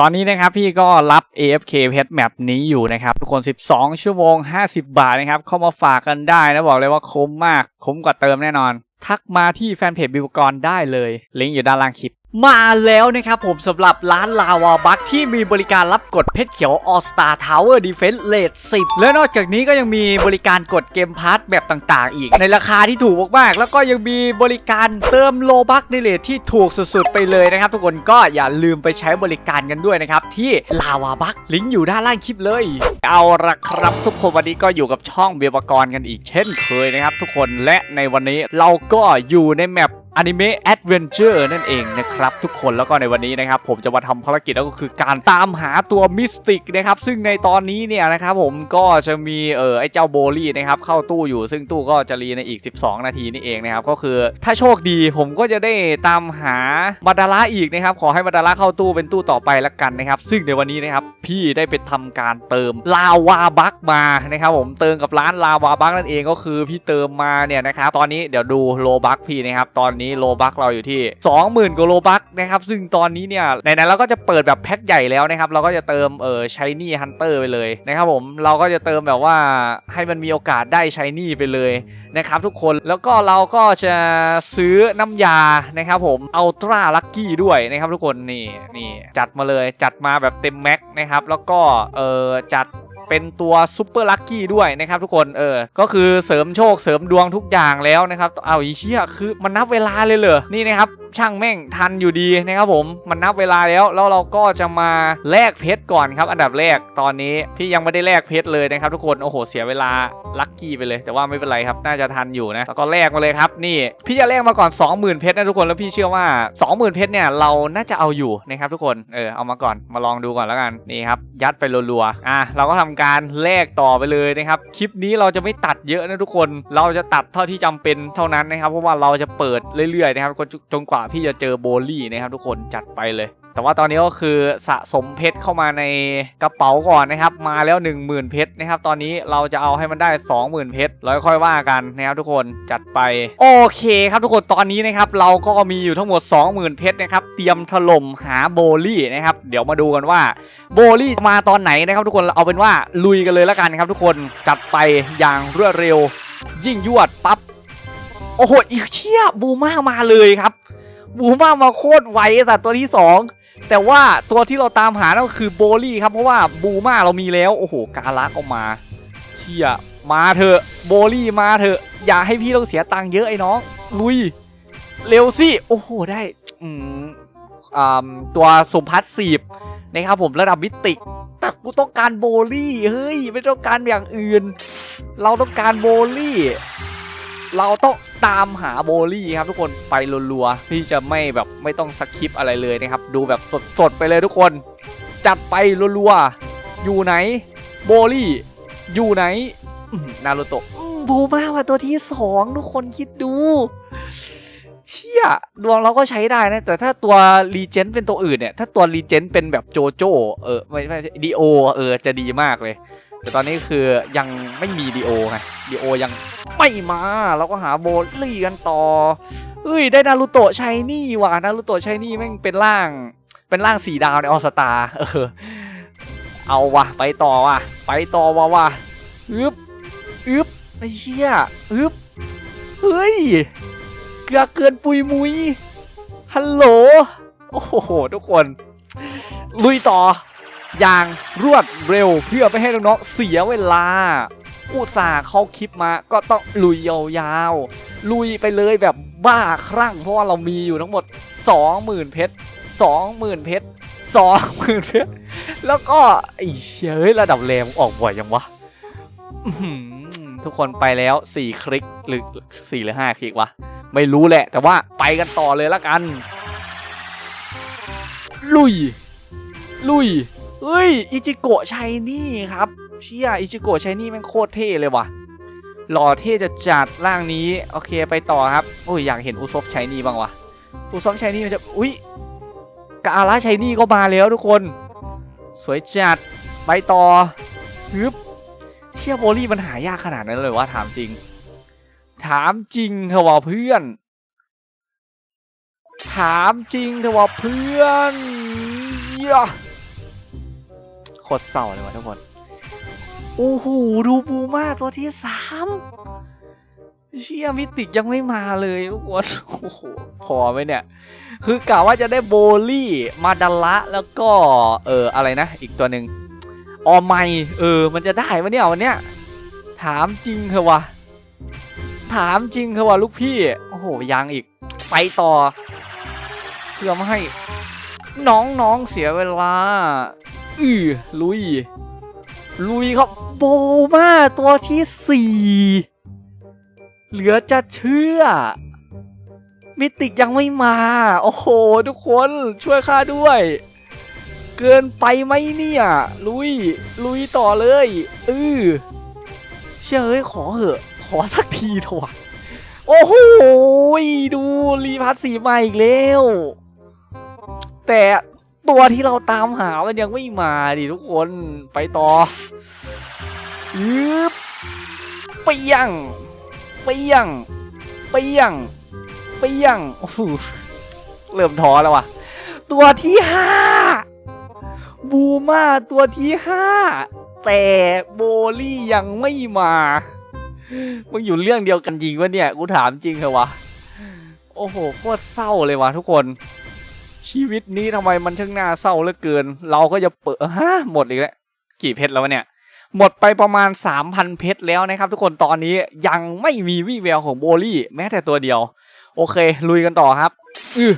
ตอนนี้นะครับพี่ก็รับ AFK Pet Map นี้อยู่นะครับ ทุกคน 12 ชั่วโมง 50 บาทนะครับ เข้ามาฝากกันได้นะบอกเลยว่าคุ้มมาก คุ้มกว่าเติมแน่นอน ทักมาที่แฟนเพจบิวกรได้เลย ลิงก์อยู่ด้านล่างคลิป มาแล้วนะครับผมสำหรับร้านลาวาบัคที่มีบริการรับกดเพชรเขียว All Star Tower Defense Rate 10และนอกจากนี้ก็ยังมีบริการกดเกมพาร์ทแบบต่างๆ อีก ในราคาที่ถูกมากๆ แล้วก็ยังมีบริการเติมโลบัคในเลทที่ถูกสุดๆ ไปเลยนะครับ ทุกคนก็อย่าลืมไปใช้บริการกันด้วยนะครับ ที่ลาวาบัคลิงก์อยู่ด้านล่างคลิปเลย เอาละครับทุกคนวันนี้ก็อยู่กับช่องเบียร์กรกันอีกเช่นเคยนะครับทุกคนและในวันนี้เราก็อยู่ในแมป อนิเมะแอดเวนเจอร์นั่นเองนะครับ ทุกคนแล้วก็ในวันนี้นะครับ ผมจะมาทำภารกิจแล้วก็คือการตามหาตัวมิสติกนะครับ ซึ่งในตอนนี้เนี่ยนะครับผมก็จะมีเออไอ้เจ้าโบลี่นะครับเข้าตู้อยู่ ซึ่งตู้ก็จะรีในอีก 12 นาทีนี่เองนะครับ ก็คือถ้าโชคดีผมก็จะได้ตามหามาดาระอีกนะครับ ขอให้มาดาระเข้าตู้เป็นตู้ต่อไปละกันนะครับ ซึ่งในวันนี้นะครับพี่ได้ไปทำการเติมลาวาบักมานะครับ ผมเติมกับร้านลาวาบักนั่นเองก็คือพี่เติมมาเนี่ยนะครับตอนนี้เดี๋ยวดูโลบักพี่นะครับตอนนี้โลบักเราอยู่ที่ 20,000กว่าโลบักนะครับ ซึ่งตอนนี้เนี่ยในนั้นเราก็จะเปิดแบบแพ็คใหญ่แล้วนะครับ เราก็จะเติมเออชายนี่ฮันเตอร์ไปเลยนะครับผมเราก็จะเติมแบบว่าให้มันมีโอกาสได้ชายนี่ไปเลยนะครับทุกคนแล้วก็เราก็จะซื้อน้ำยานะครับผมอัลตร้าลัคกี้ด้วยนะครับทุกคนนี่นี่จัดมาเลยจัดมาแบบเต็มแม็กนะครับแล้วก็เออจัด เป็นตัวซูเปอร์ลัคกี้ด้วยนะครับทุกคนเออก็คือเสริมโชคเสริมดวงทุกอย่างแล้วนะครับเอาอีเชี่ยคือมันนับเวลาเลยเหรอนี่นะครับช่างแม่งทันอยู่ดีนะครับผมมันนับเวลาแล้วแล้วเราก็จะมาแลกเพชรก่อนครับ อันดับแรกตอนนี้พี่ยังไม่ได้แลกเพชรเลยนะครับทุกคนโอ้โหเสียเวลาลัคกี้ไปเลย แต่ว่าไม่เป็นไรครับน่าจะทันอยู่นะแล้วก็แลกมาเลยครับนี่พี่จะแลกมาก่อน 20,000เพชรนะทุกคนแล้วพี่เชื่อว่า 20,000เพชรเนี่ยเราน่าจะเอาอยู่นะครับทุกคนเออเอามาก่อนมาลองดูก่อนแล้วกันนี่ครับยัดไปรัวๆอะเราก็ทำการแลกต่อไปเลยนะครับคลิปนี้เราจะไม่ตัดเยอะนะทุกคนเราจะตัดเท่าที่จำเป็นเท่านั้นนะครับเพราะว่าเราจะเปิดเรื่อยๆนะครับจนจนกว่าพี่จะเจอโบลี่นะครับทุกคนจัดไปเลย แต่ว่าตอนนี้ก็คือสะสมเพชรเข้ามาในกระเป๋าก่อนนะครับ มาแล้ว 10,000 เพชรนะครับ ตอนนี้เราจะเอาให้มันได้ 20,000 เพชรแล้วค่อยว่ากันนะครับทุกคนจัดไป โอเคครับทุกคนตอนนี้นะครับเราก็มีอยู่ทั้งหมด 20,000 เพชรนะครับ เตรียมถล่มหาโบลี่นะครับ เดี๋ยวมาดูกันว่าโบลี่มาตอนไหนนะครับ ทุกคนเอาเป็นว่าลุยกันเลยแล้วกันครับ ทุกคนจัดไปอย่างรวดเร็ว ยิ่งยวดปั๊บโอ้โหอีเชี่ยบูมามาเลยครับบูมามาโคตรไวสัตว์ตัวที่สอง แต่ว่าตัวที่เราตามหานั่นก็คือโบลี่ครับเพราะว่าบูมาเรามีแล้วโอ้โหกาลักออกมาเชี่ยมาเถอะโบลี่มาเถอะอย่าให้พี่ต้องเสียตังค์เยอะไอ้น้องลุยเร็วสิโอ้โหได้อืมอ่าตัวสมพัสซีฟนะครับผมระดับมิติแต่กูต้องการโบลี่เฮ้ยไม่ต้องการอย่างอื่น เราต้องการโบลี่ เราต้องตามหาโบลี่ครับทุกคนไปรัวๆพี่จะไม่แบบไม่ต้องสคิปอะไรเลยนะครับ ดูแบบสดๆไปเลยทุกคน จัดไปรัวๆอยู่ไหนโบลี่อยู่ไหนนารูโตะอื้อบูมาว่าตัวที่สองทุกคนคิดดู เชี่ยดวงเราก็ใช้ได้นะ แต่ถ้าตัวรีเจนเป็นตัวอื่นเนี่ย ถ้าตัวรีเจนเป็นแบบโจโจเออ ไม่ไม่ดีโอ เออ จะดีมากเลย แต่ตอนนี้คือยังไม่มีดีโอไงดีโอยังไม่มาเราก็หาโบลี่กันต่อเฮ้ยได้นารูโตะชายนี่ว่ะนารูโตะชายนี่แม่งเป็นร่าง เป็นร่างสีดาวในออสตาเออเอาวะไปต่อวะไปต่อวะวะอึบอึบไอ้เชี่ยอึบเฮ้ยเกลือเกินปุยมุยฮัลโหลโอ้โหทุกคนลุยต่อ อย่างรวดเร็วเพื่อไม่ให้น้องๆเสียเวลา อุตส่าห์เขาคลิปมาก็ต้องลุยยาวๆลุยไปเลยแบบบ้าคลั่ง เพราะว่าเรามีอยู่ทั้งหมด 20,000 เพชร20,000 เพชร20,000 เพชรแล้วก็ไอ้เชยระดับแรงออกบ่อยยังวะทุกคนไปแล้ว 4 คลิกหรือ4หรือ 5 คลิกวะ ไม่รู้แหละ แต่ว่าไปกันต่อเลยละกัน ลุย ลุย เฮ้ยอิจิโกะชัยนี่ครับเชี่ยอิจิโกะชัยนี่แม่งโคตรเท่เลยว่ะหล่อเท่จะจัดร่างนี้โอเคไปต่อครับโอ้ยอยากเห็นอุซบชัยนี่บ้างวะอุซบชัยนี่มันจะอุ้ยกาลาชัยนี่ก็มาแล้วทุกคน สวยจัดไปต่อฮึบเชี่ยโบลี่มันหายากขนาดนั้นเลยว่าถามจริง ถามจริงเถอะวะเพื่อน ถามจริงเถอะวะเพื่อนเหี้ย คตรเศร้าเลยวะทุกคน โอ้โห ดูบูมาตัวที่สามเชี่ยมิติกยังไม่มาเลยทุกคนโอ้โหพอไหมเนี่ย คือกะว่าจะได้โบลี่มาดาละแล้วก็เอออะไรนะ อีกตัวหนึ่งออไมเออ มันจะได้ปะเนี่ยวันเนี้ยถามจริงเถอะวะถามจริงเถอะวะลูกพี่ โอ้โหยังอีก ไปต่อเพื่อไม่ให้น้องๆเสียเวลา อือลุย ลุยครับโบมาตัวที่สี่เหลือจะเชื่อ มิติกยังไม่มา โอ้โห ทุกคนช่วยข้าด้วย เกินไปไหมเนี่ย ลุย ลุยต่อเลยอือเชื่อเอ้ยขอเหอะ ขอสักทีเถอะวะโอ้โห ดูรีพัทสีมาอีกแล้ว แต่ ตัวที่เราตามหามันยังไม่มาดิทุกคนไปต่อยึบเปียงเปียงเปียงเปียงโอ้โหเริ่มท้อแล้วว่ะ ตัวที่ห้าบูมาตัวที่ห้าแต่โบลี่ยังไม่มามึงอยู่เรื่องเดียวกันจริงวะเนี่ย กูถามจริงเหรอวะ โอ้โหโคตรเศร้าเลยวะทุกคน ชีวิตนี้ทำไมมันช่างน่าเศร้าเหลือเกิน เราก็จะเปิดฮะหมดอีกแล้วกี่เพชรแล้วเนี่ย หมดไปประมาณ 3,000 เพชรแล้วนะครับทุกคนตอนนี้ยังไม่มีวี่แววของโบลี่แม้แต่ตัวเดียว โอเค ลุยกันต่อครับ อือ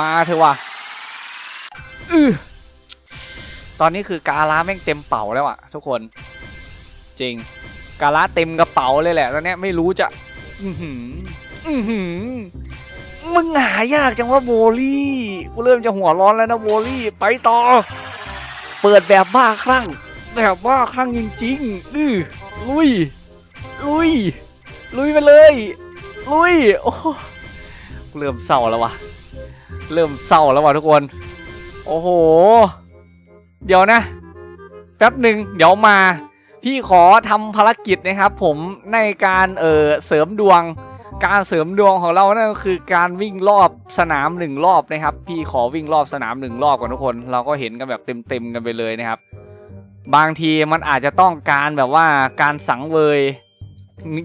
มาเถอะว่ะอือตอนนี้คือกาลาแม่งเต็มเป๋าแล้วอะทุกคน จริง กาลาเต็มกระเป๋าเลยแหละตอนนี้ไม่รู้จะ อือหือ อือหือ มึงหายากจังว่าโบลี่กูเริ่มจะหัวร้อนแล้วนะโบลี่ไปต่อ เปิดแบบบ้าคลั่งแบบบ้าคลั่งจริงๆอือลุย ลุย ลุยไปเลย ลุยโอ้เริ่มเศร้าแล้ววะเริ่มเศร้าแล้ววะทุกคน โอ้โห เดี๋ยวนะ แป๊บหนึ่งเดี๋ยวมา พี่ขอทำภารกิจนะครับ ผมในการเออเสริมดวง การเสริมดวงของเรานั่นก็คือการวิ่งรอบสนามหนึ่งรอบนะครับ พี่ขอวิ่งรอบสนามหนึ่งรอบก่อนทุกคน เราก็เห็นกันแบบเต็มๆกันไปเลยนะครับ บางทีมันอาจจะต้องการแบบว่าการสังเวย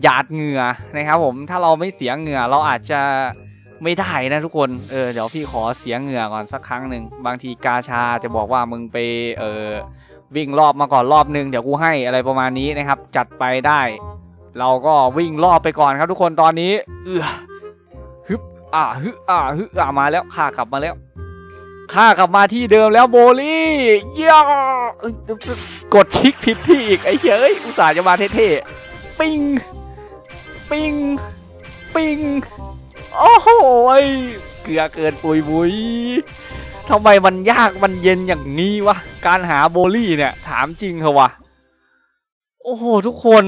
หยาดเหงื่อนะครับ ผมถ้าเราไม่เสียเหงื่อเราอาจจะไม่ได้นะทุกคนเออเดี๋ยวพี่ขอเสียเหงื่อก่อนสักครั้งหนึ่งบางทีกาชาจะบอกว่ามึงไปเออวิ่งรอบมาก่อนรอบนึงเดี๋ยวกูให้อะไรประมาณนี้นะครับ จัดไปได้ เราก็วิ่งรอบไปก่อนครับทุกคนตอนนี้ เอือฮึบอ่าฮึอ่าฮึอ่ามาแล้วข้ากลับมาแล้วข้ากลับมาที่เดิมแล้วโบลี่ย่อกดคลิกผิดที่อีกไอ้เฉยอุตส่าห์จะมาเท่ๆปิงปิงปิงโอ้โหเกลือเกินปุยบุยทำไมมันยากมันเย็นอย่างนี้วะ การหาโบลี่เนี่ย ถามจริงเหรอวะ โอ้โห ทุกคน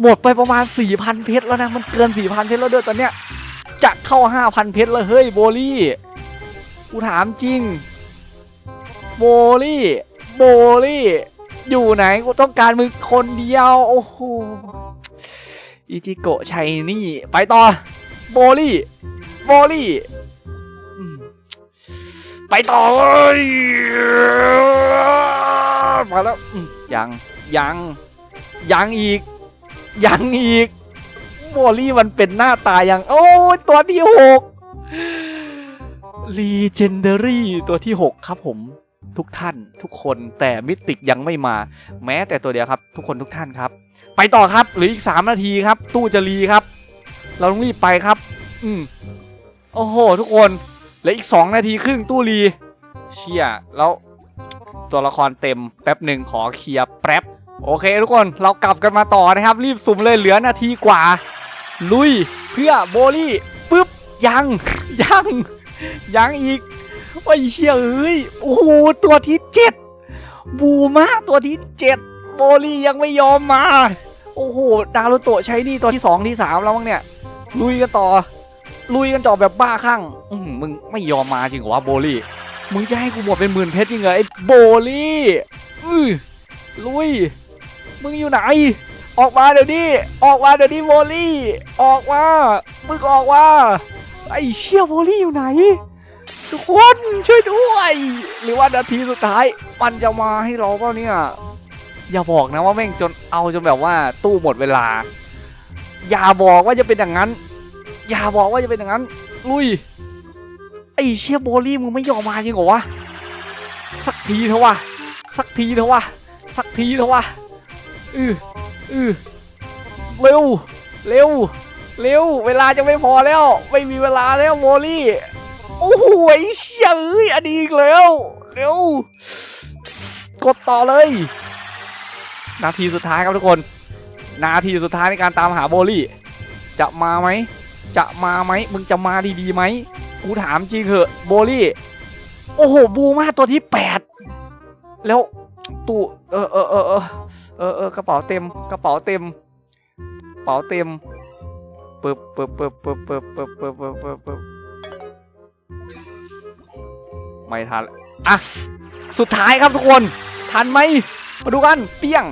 หมดไปประมาณ 4,000 เพชรแล้วนะ มันเกิน 4,000 เพชรแล้วเด้อตอนเนี้ยจะเข้า 5,000 เพชรแล้วเฮ้ยโบลี่กูถามจริงโบลี่โบลี่อยู่ไหนกูต้องการมึงคนเดียว โอ้โหอิจิโกะชัยนี่ ไปต่อโบลี่โบลี่ไปต่อมาแล้วยังยังยังอีก ยังอีกโมลี่มันเป็นหน้าตาย่างโอ้ตัวที่หก Legendary ตัวที่ 6 ครับผมทุกท่านทุกคนแต่มิติกยังไม่มา แม้แต่ตัวเดียวครับ ทุกคนทุกท่านครับ ไปต่อครับเหรืออีก 3 นาทีครับ ตู้จะรีครับ เราต้องรีบไปครับ อืมโอ้โห ทุกคนเหลืออีก 2 นาทีครึ่งตู้รีเชี่ยแล้วตัวละครเต็มแป๊บหนึ่งขอเคลียร์แป๊บ โอเคทุกคนเรากลับกันมาต่อนะครับ รีบสุ่มเลยเหลือนาทีกว่า ลุยเพื่อโบลี่ปึ๊บยังยังยังอีกโอ้ยเชี่ยเอ้ยโอ้โหตัวที่เจ็ดบูมาตัวที่เจ็ดโบลี่ยังไม่ยอมมา โอ้โหดารุโตะใช้นี่ตัวที่สองที่สามแล้วมั้งเนี่ยลุยกันต่อ ลุยกันต่อแบบบ้าคลั่งอืมึงไม่ยอมมาจริงเหรอวะโบลี่มึงจะให้กูหมดเป็นหมื่นเพชรจริงเหรอไอ้โบลี่อือลุย มึงอยู่ไหน ออกมาเดี๋ยวนี้ ออกมาเดี๋ยวนี้โวลี่ ออกมา มึงออกมา ไอ้เชี่ยโวลี่อยู่ไหน ทุกคนช่วยด้วย หรือว่านาทีสุดท้าย มันจะมาให้เราเปล่าเนี่ย อย่าบอกนะว่าแม่งจนเอาจนแบบว่าตู้หมดเวลา อย่าบอกว่าจะเป็นอย่างนั้น อย่าบอกว่าจะเป็นอย่างนั้น ลุย ไอ้เชี่ยโบลี่มึงไม่ยอมมาจริงเหรอวะ สักทีเถอะวะ สักทีเถอะวะ สักทีเถอะวะ อืออือเร็ว เร็ว เร็ว เวลาจะไม่พอแล้ว ไม่มีเวลาแล้วโบลี่ โอ้โหเชี่ยเอ้ยอันนี้อีกแล้ว เร็ว กดต่อเลย นาทีสุดท้ายครับทุกคน นาทีสุดท้ายในการตามหาโบลี่ จะมาไหม จะมาไหม มึงจะมาดีๆไหม กูถามจริงเหอะโบลี่ โอ้โห บูมาตัวที่แปดแล้ว ตู้เออเออเออเออเออเออกระเป๋าเต็มกระเป๋าเต็มกระเป๋าเต็มปึ๊บปึ๊บปึ๊บปึ๊บปึ๊บปึ๊บปึ๊บปึ๊บปึ๊บปึ๊บไม่ทันอะสุดท้ายครับทุกคน ทันไหมมาดูกันเปี้ยง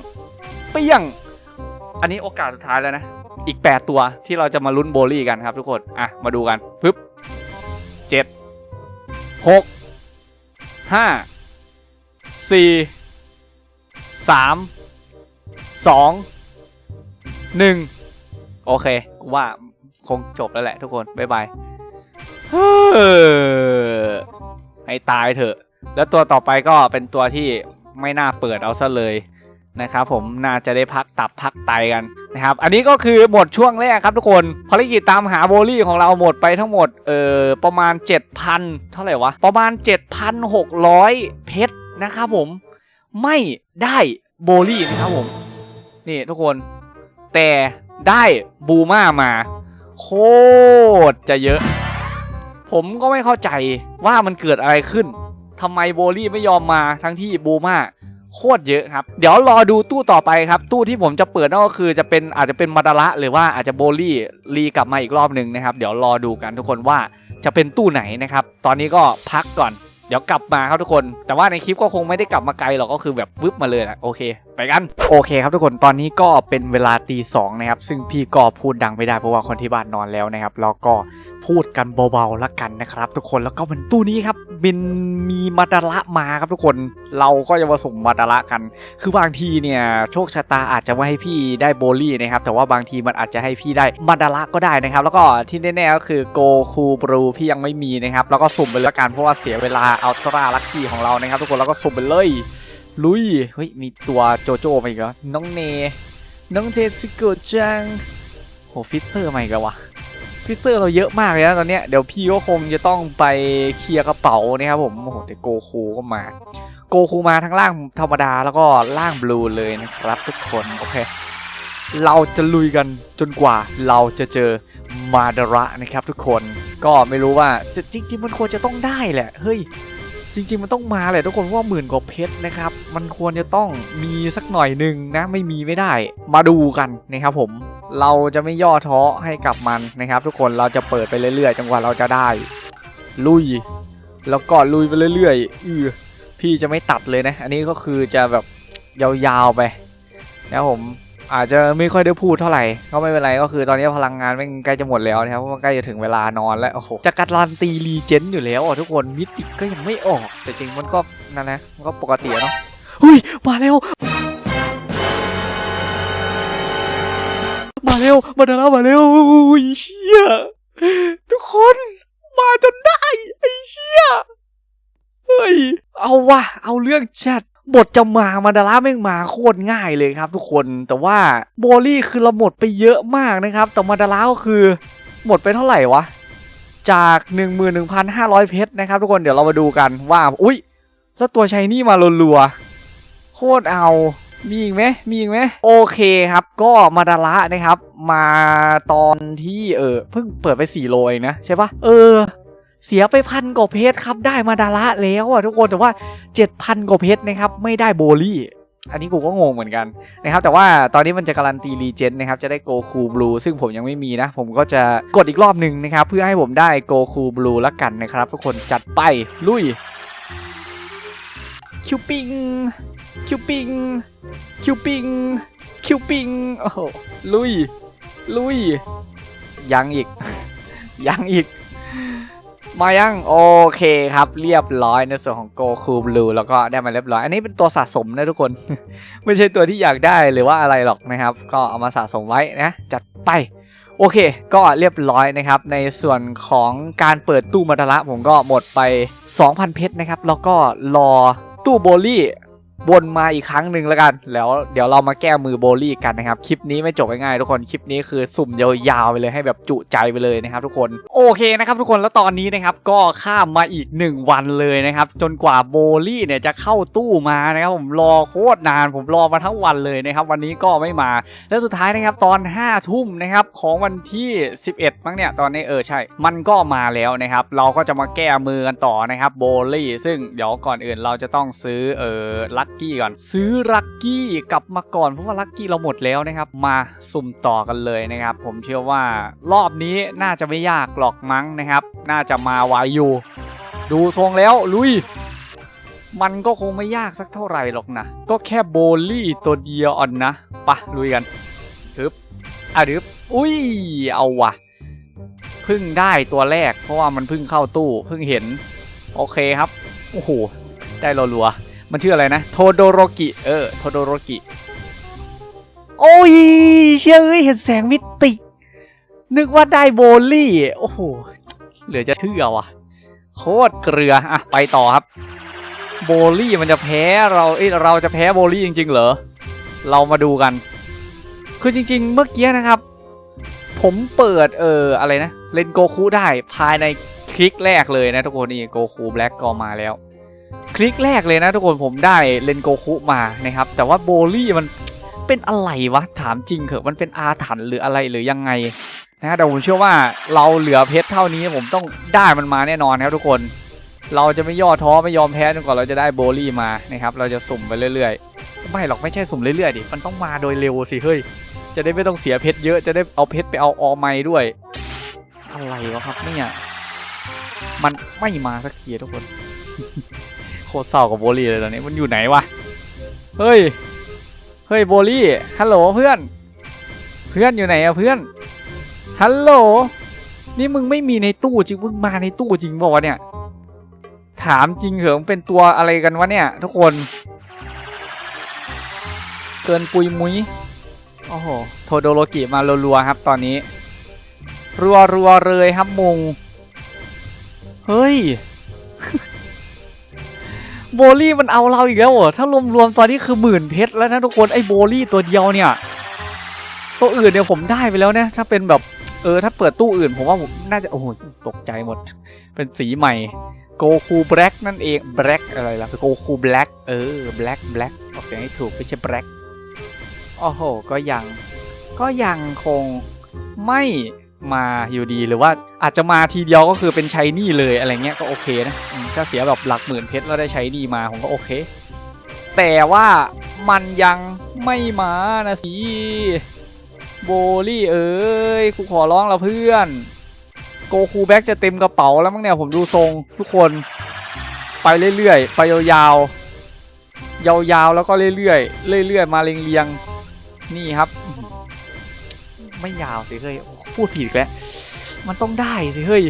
เปี้ยง อันนี้โอกาสสุดท้ายแล้วนะ อีก 8 ตัวที่เราจะมาลุ้นโบลี่กันครับทุกคนอะมาดูกันปึ๊บเจ็ดหกห้าสี่ สามสองหนึ่งโอเคกูว่าคงจบแล้วแหละทุกคน บ๊ายบายให้ตายเถอะ แล้วตัวต่อไปก็เป็นตัวที่ไม่น่าเปิดเอาซะเลยนะครับผมน่าจะได้พักตับพักไตกันนะครับ อันนี้ก็คือหมดช่วงแรกครับทุกคนภารกิจตามหาโบลี่ของเราหมดไปทั้งหมดเอ่อประมาณ 7,000 เท่าไหร่วะ ประมาณ 7,600 เพชรนะครับผม ไม่ได้โบลี่นะครับผม นี่ทุกคน แต่ได้บูมามา โคตรจะเยอะ ผมก็ไม่เข้าใจว่ามันเกิดอะไรขึ้นทำไมโบลี่ไม่ยอมมาทั้งที่บูมาโคตรเยอะครับ เดี๋ยวรอดูตู้ต่อไปครับ ตู้ที่ผมจะเปิดนั่นก็คือจะเป็นอาจจะเป็นมาดาระหรือว่าอาจจะโบลี่รีกลับมาอีกรอบหนึ่งนะครับ เดี๋ยวรอดูกันทุกคนว่าจะเป็นตู้ไหนนะครับ ตอนนี้ก็พักก่อน เดี๋ยวกลับมาครับทุกคน แต่ว่าในคลิปก็คงไม่ได้กลับมาไกลหรอกก็คือแบบวึบมาเลยนะโอเค ไปกัน โอเคครับทุกคนตอนนี้ก็เป็นเวลาตีสองนะครับ ซึ่งพี่ก็พูดดังไม่ได้เพราะว่าคนที่บ้านนอนแล้วนะครับ แล้วก็พูดกันเบาๆละกันนะครับ ทุกคนแล้วก็เป็นตู้นี้ครับบินมีมาดาระมาครับทุกคนเราก็จะมาส่งมาดาระกัน คือบางทีเนี่ยโชคชะตาอาจจะไม่ให้พี่ได้โบลี่นะครับ แต่ว่าบางทีมันอาจจะให้พี่ได้มาดาระก็ได้นะครับ แล้วก็ที่แน่ๆก็คือโกคูบรูพี่ยังไม่มีนะครับ แล้วก็สุ่มไปแล้วกันเพราะว่าเสียเวลาอัลตร้าลัคกี้ของเรานะครับทุกคนแล้วก็สุ่มไปเลยลุยเฮ้ยมีตัวโจโจ้มาอีกเหรอน้องเนน้องเทสโกจังโหฟิตเตอร์มาอีกแล้ววะฟิตเตอร์เราเยอะมากเลยนะตอนเนี้ยเดี๋ยวพี่ก็คงจะต้องไปเคลียร์กระเป๋านะครับผมโอ้โหแต่โกคูก็มา โกคูมาทั้งล่างธรรมดาแล้วก็ล่างบลูเลยนะครับทุกคนโอเคเราจะลุยกันจนกว่าเราจะเจอมาดระนะครับทุกคน ก็ไม่รู้ว่าจริง ๆ มันควรจะต้องได้แหละ เฮ้ย จริง ๆ มันต้องมาแหละทุกคนเพราะว่าหมื่นกว่าเพชรนะครับ มันควรจะต้องมีสักหน่อยหนึ่งนะ ไม่มีไม่ได้ มาดูกันนะครับผม เราจะไม่ย่อท้อให้กับมันนะครับ ทุกคนเราจะเปิดไปเรื่อยๆจนกว่าเราจะได้ ลุย แล้วก็ลุยไปเรื่อยๆอือพี่จะไม่ตัดเลยนะ อันนี้ก็คือจะแบบยาวๆไปนะครับผม อาจจะไม่ค่อยได้พูดเท่าไหร่ก็ไม่เป็นไรก็คือตอนนี้พลังงานม่งใกล้จะหมดแล้วนะครับเพราะใกล้จะถึงเวลานอนแล้วโอ้โหจะการันตีรีเจนอยู่แล้วอะทุกคนมิติก็ยังไม่ออก แต่จริงมันก็นั่นนะมันก็ปกติเนาะเฮ้ยมาแล้วมาเร็วมาเร็วมาเร็วอุ้ยเชี่ยทุกคนมาจนได้ไอ้เชี่ยเฮ้ยเอาวะเอาเรื่องจัด บทจะมามาดาราแม่งมาโคตรง่ายเลยครับทุกคนแต่ว่าโบลี่คือเราหมดไปเยอะมากนะครับ แต่มาดาราก็คือหมดไปเท่าไหร่วะ จาก 11,500 เพชรนะครับทุกคนเดี๋ยวเรามาดูกันว่า อุ้ยแล้วตัวชายนี่มารัวๆโคตรเอามีอีกไหมมีอีกไหมโอเคครับ ก็มาดาระนะครับ มาตอนที่เออเพิ่งเปิดไป4โลเองนะใช่ปะเออ เสียไปพันกว่าเพชรครับได้มาดาระแล้วอะทุกคนแต่ว่า 7,000กว่าเพชรนะครับไม่ได้โบลี่อันนี้กูก็งงเหมือนกันนะครับ แต่ว่าตอนนี้มันจะการันตีรีเจนนะครับจะได้โกคูบลูซึ่งผมยังไม่มีนะ ผมก็จะกดอีกรอบหนึ่งนะครับ เพื่อให้ผมได้โกคูบลูละกันนะครับ ทุกคนจัดไปลุยคิวปิงคิวปิงคิวปิงคิวปิงโอ้โหลุย ลุย ยังอีก ยังอีก มายังโอเคครับ เรียบร้อยในส่วนของโกคูบลูแล้วก็ได้มาเรียบร้อย อันนี้เป็นตัวสะสมนะทุกคน ไม่ใช่ตัวที่อยากได้หรือว่าอะไรหรอกนะครับ ก็เอามาสะสมไว้นะจัดไปโอเค ก็เรียบร้อยนะครับ ในส่วนของการเปิดตู้มาตาระผมก็หมดไป 2,000 เพชรนะครับ แล้วก็รอตู้โบลี่ วนมาอีกครั้งหนึ่งแล้วกัน แล้วเดี๋ยวเรามาแก้มือโบลี่กันนะครับ คลิปนี้ไม่จบง่ายๆทุกคน คลิปนี้คือสุ่มยาวๆไปเลยให้แบบจุใจไปเลยนะครับ ทุกคน โอเคนะครับ ทุกคน แล้วตอนนี้นะครับก็ข้ามมาอีก 1 วันเลยนะครับ จนกว่าโบลี่เนี่ยจะเข้าตู้มานะครับผมรอโคตรนาน ผมรอมาทั้งวันเลยนะครับ วันนี้ก็ไม่มา แล้วสุดท้ายนะครับตอน5ทุ่มนะครับของวันที่ 11มั้งเนี่ยตอนนี้เออใช่ มันก็มาแล้วนะครับ เราก็จะมาแก้มือกันต่อนะครับโบลี่ ซึ่งเดี๋ยวก่อนอื่นเราจะต้องซื้อเออลัคกี้ก่อน ซื้อลัคกี้กลับมาก่อนเพราะว่าลัคกี้เราหมดแล้วนะครับ มาสุ่มต่อกันเลยนะครับ ผมเชื่อว่ารอบนี้น่าจะไม่ยากหรอกมั้งนะครับ น่าจะมาไวอยู่ดูทรงแล้วลุย มันก็คงไม่ยากสักเท่าไหร่หรอกนะ ก็แค่โบลี่ตัวเดียวอ่อนนะปะลุยกันทึบอะดึบอุ้ยเอาวะพึ่งได้ตัวแรกเพราะว่ามันพึ่งเข้าตู้พึ่งเห็น โอเคครับ โอ้โห ได้รัวๆ มันชื่ออะไรนะ โทโดโรกิ เออ โทโดโรกิ โอ้ย เชื่อเอ้ย เห็นแสงมิติ นึกว่าได้โบลี่ โอ้โห เหลือจะเชื่อว่ะ โคตรเกลือ อะ ไปต่อครับ โบลี่มันจะแพ้เรา เอ้ย เราจะแพ้โบลี่จริง ๆ เหรอ เรามาดูกัน คือจริง ๆ เมื่อกี้นะครับ ผมเปิด เออ อะไรนะ เล่นโกคูได้ภายในคลิกแรกเลยนะทุกคนนี่โกคูแบล็กก็มาแล้ว คลิกแรกเลยนะทุกคนผมได้เลนโกคุมานะครับ แต่ว่าโบลี่มันเป็นอะไรวะ ถามจริงเถอะมันเป็นอาถรรพ์หรืออะไรหรือยังไงนะแต่ผมเชื่อว่าเราเหลือเพชรเท่านี้ผมต้องได้มันมาแน่นอนครับทุกคน เราจะไม่ย่อท้อไม่ยอมแพ้จนกว่าเราจะได้โบลี่มานะครับ เราจะสุ่มไปเรื่อยๆ ไม่หรอกไม่ใช่สุ่มเรื่อยๆดิมันต้องมาโดยเร็วสิเฮ้ยจะได้ไม่ต้องเสียเพชรเยอะจะได้เอาเพชรไปเอาออไมด้วย อะไรวะครับเนี่ยมันไม่มาสักทีทุกคน โคตรเศร้ากับโบลี่เลยตอนนี้มันอยู่ไหนวะ เฮ้ย เฮ้ยโบลี่ ฮัลโหลเพื่อน เพื่อนอยู่ไหนอะเพื่อน ฮัลโหล นี่มึงไม่มีในตู้จริง มึงมาในตู้จริงบอกว่าเนี่ย ถามจริงเหรอมึงเป็นตัวอะไรกันวะเนี่ย ทุกคน เกินปุยมุ้ย โอ้โห โทโดโรกิมารัวๆครับ ตอนนี้ รัวๆเลยครับมุง เฮ้ย โบลี่มันเอาเราอีกแล้วเหรอถ้ารวมๆตอนนี้คือหมื่นเพชรแล้วนะทุกคนไอ้โบลี่ตัวเดียวเนี่ยตัวอื่นเนี่ยผมได้ไปแล้วนี่ยถ้าเป็นแบบเออถ้าเปิดตู้อื่น ผมว่าผมน่าจะโอ้โหตกใจหมด เป็นสีใหม่โกคูแบล็กนั่นเองแบล็กอะไรล่ะโกคูแบล็กเออแบล็กแบล็กออกเสียงให้ถูกไม่ใช่แบล็กโอ้โหก็ยัง ก็ยังคงไม่ มาอยู่ดีหรือว่าอาจจะมาทีเดียวก็คือเป็นใช้นี่เลยอะไรเงี้ยก็โอเคนะถ้าเสียแบบหลักหมื่นเพชรแล้วได้ใช้นี่มาผมก็โอเค แต่ว่ามันยังไม่มานะสิโบลี่เอ้ยกูขอร้องละเพื่อนโกคูแบ็กจะเต็มกระเป๋าแล้วมั้งเนี่ยผมดูทรงทุกคนไปเรื่อยๆ ไปยาวๆ ยาวๆ แล้วก็เรื่อยๆ เรื่อยๆ มาเรียงๆ นี่ครับ ไม่ยาวสิเฮ้ยโอ้ พูดผิดอีกแล้ว มันต้องได้สิเฮ้ย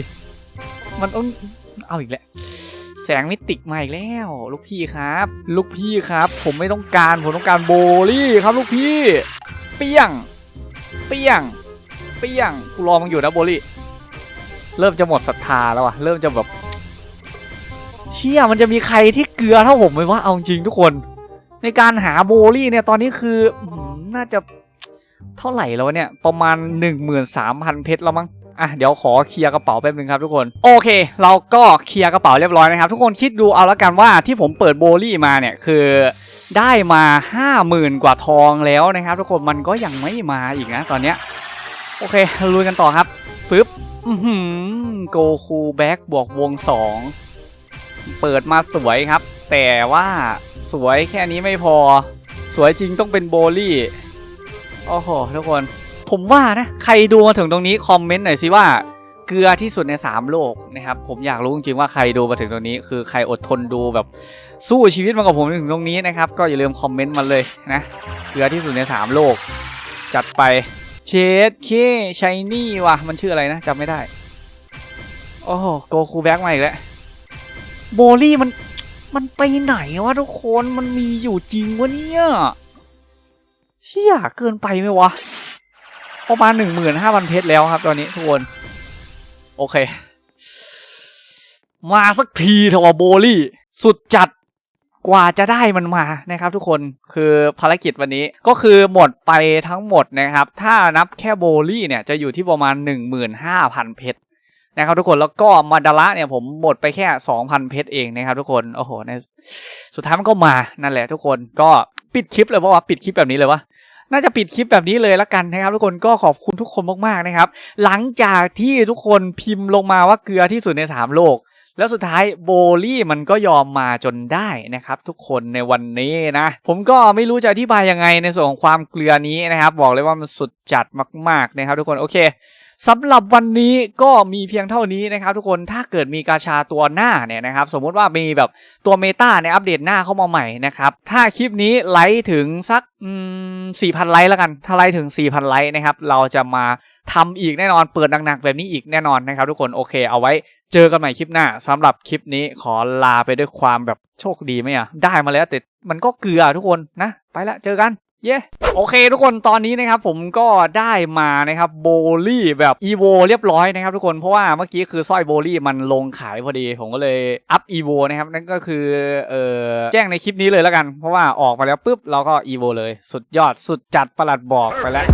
มันต้องเอาอีกแล้วแสงมิติกมาอีกแล้ว ลูกพี่ครับ ลูกพี่ครับ ผมไม่ต้องการผมต้องการโบลี่ครับลูกพี่ เปี้ยง เปี้ยง เปี้ยงกูรอมึงอยู่นะโบลี่ เริ่มจะหมดศรัทธาแล้วอะเริ่มจะแบบเชี่ยมันจะมีใครที่เกลือเท่าผมไหมวะเอาจริงทุกคน ในการหาโบลี่เนี่ยตอนนี้คืออื้อหือน่าจะ เท่าไหร่แล้วเนี่ย ประมาณ 13,000 เพชรแล้วมั้งอะเดี๋ยวขอเคลียร์กระเป๋าแป๊บนึงครับทุกคนโอเค เราก็เคลียร์กระเป๋าเรียบร้อยนะครับ ทุกคนคิดดูเอาละกันว่าที่ผมเปิดโบลี่มาเนี่ยคือได้มา 50,000 กว่าทองแล้วนะครับ ทุกคนมันก็ยังไม่มาอีกนะตอนเนี้ยโอเคลุยกันต่อครับปึ๊บอือหือโกคูแบ็กบวกวงสองเปิดมาสวยครับ แต่ว่าสวยแค่นี้ไม่พอ สวยจริงต้องเป็นโบลี่ โอ้โหทุกคน ผมว่านะ ใครดูมาถึงตรงนี้คอมเมนต์หน่อยสิว่าเกลือที่สุดใน 3 โลกนะครับ ผมอยากรู้จริงๆว่าใครดูมาถึงตรงนี้ คือใครอดทนดูแบบสู้ชีวิตมากับผมถึงตรงนี้นะครับ ก็อย่าลืมคอมเมนต์มาเลยนะเกลือที่สุดใน 3 โลก จัดไปเชดเคชายนี่ว่ะมันชื่ออะไรนะจำไม่ได้ โอ้โหโกคูแบ็กมาอีกแล้วโบลี่มันมันไปไหนวะทุกคนมันมีอยู่จริงวะเนี่ย เชี่ยเกินไปไหมวะ ประมาณหนึ่งหมื่นห้าพันเพชรแล้วครับ ตอนนี้ทุกคน โอเค มาสักทีเถอะวโบลี่ สุดจัดกว่าจะได้มันมานะครับ ทุกคนคือภารกิจวันนี้ก็คือหมดไปทั้งหมดนะครับ ถ้านับแค่โบลี่เนี่ยจะอยู่ที่ประมาณ 15,000 เพชรนะครับทุกคนแล้วก็มาดาระเนี่ยผมหมดไปแค่ 2,000 เพชรเองนะครับทุกคนโอ้โหในสุดท้ายมันก็มานั่นแหละทุกคนก็ ปิดคลิปเลยเพราะว่าปิดคลิปแบบนี้เลยวะน่าจะปิดคลิปแบบนี้เลยละกันนะครับ ทุกคนก็ขอบคุณทุกคนมากๆนะครับ หลังจากที่ทุกคนพิมพ์ลงมาว่าเกลือที่สุดในสามโลก แล้วสุดท้ายโบลี่มันก็ยอมมาจนได้นะครับ ทุกคนในวันนี้นะ ผมก็ไม่รู้จะอธิบายยังไงในส่วนของความเกลือนี้นะครับ บอกเลยว่ามันสุดจัดมาก ๆนะครับ ทุกคนโอเค สำหรับวันนี้ก็มีเพียงเท่านี้นะครับทุกคนถ้าเกิดมีกาชาตัวหน้าเนี่ยนะครับสมมติว่ามีแบบตัวเมตาในอัปเดตหน้าเข้ามาใหม่นะครับถ้าคลิปนี้ไลค์ถึงสักสี่พันไลค์แล้วกัน ถ้าไลค์ถึง 4,000 ไลค์นะครับเราจะมาทำอีกแน่นอนเปิดหนักๆแบบนี้อีกแน่นอนนะครับทุกคนโอเคเอาไว้เจอกันใหม่คลิปหน้าสำหรับคลิปนี้ขอลาไปด้วยความแบบโชคดีไหมอะได้มาแล้วแต่มันก็เกลือทุกคนนะ ไปละเจอกัน เย้ โอเคทุกคนตอนนี้นะครับผมก็ได้มานะครับโบลี่แบบอีโวเรียบร้อยนะครับทุกคนเพราะว่าเมื่อกี้คือสร้อยโบลี่มันลงขายพอดี ผมก็เลยอัพอีโวนะครับนั่นก็คือเอ่อแจ้งในคลิปนี้เลยแล้วกัน เพราะว่าออกมาแล้วปุ๊บเราก็อีโวเลย สุดยอดสุดจัดประหลัดบอกไปแล้ว